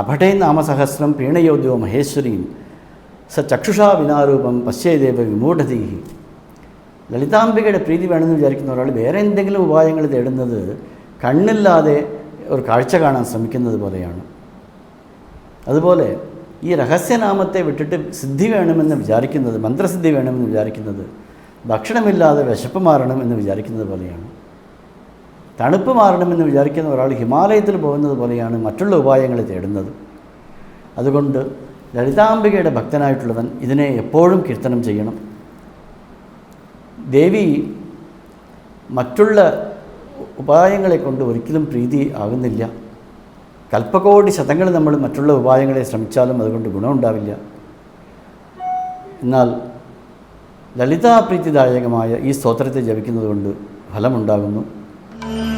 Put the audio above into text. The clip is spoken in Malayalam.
അഭടേ നാമസഹസ്രം പ്രീണയോദ്യോ മഹേശ്വരീം സ ചക്ഷുഷാ വിനാരൂപം പശ്ചേദേവ വിമൂഢതീഹി. ലളിതാംബികയുടെ പ്രീതി വേണമെന്ന് വിചാരിക്കുന്ന ഒരാൾ വേറെ എന്തെങ്കിലും ഉപായങ്ങൾ തേടുന്നത് കണ്ണില്ലാതെ ഒരു കാഴ്ച കാണാൻ ശ്രമിക്കുന്നത് പോലെയാണ്. അതുപോലെ ഈ രഹസ്യനാമത്തെ വിട്ടിട്ട് സിദ്ധി വേണമെന്ന് വിചാരിക്കുന്നത് മന്ത്രസിദ്ധി വേണമെന്ന് വിചാരിക്കുന്നത് ഭക്ഷണമില്ലാതെ വിശപ്പ് മാറണം എന്ന് വിചാരിക്കുന്നത് പോലെയാണ്. തണുപ്പ് മാറണമെന്ന് വിചാരിക്കുന്ന ഒരാൾ ഹിമാലയത്തിൽ പോകുന്നത് പോലെയാണ് മറ്റുള്ള ഉപായങ്ങൾ തേടുന്നത്. അതുകൊണ്ട് ലളിതാംബികയുടെ ഭക്തനായിട്ടുള്ളവൻ ഇതിനെ എപ്പോഴും കീർത്തനം ചെയ്യണം. ദേവി മറ്റുള്ള ഉപായങ്ങളെ കൊണ്ട് ഒരിക്കലും പ്രീതി ആകുന്നില്ല. കൽപ്പകോടി ശതങ്ങൾ നമ്മൾ മറ്റുള്ള ഉപായങ്ങളെ ശ്രമിച്ചാലും അതുകൊണ്ട് ഗുണമുണ്ടാവില്ല. എന്നാൽ ലളിതാപ്രീതിദായകമായ ഈ സ്തോത്രത്തെ ജപിക്കുന്നതുകൊണ്ട് ഫലമുണ്ടാകുന്നു. Mm-hmm.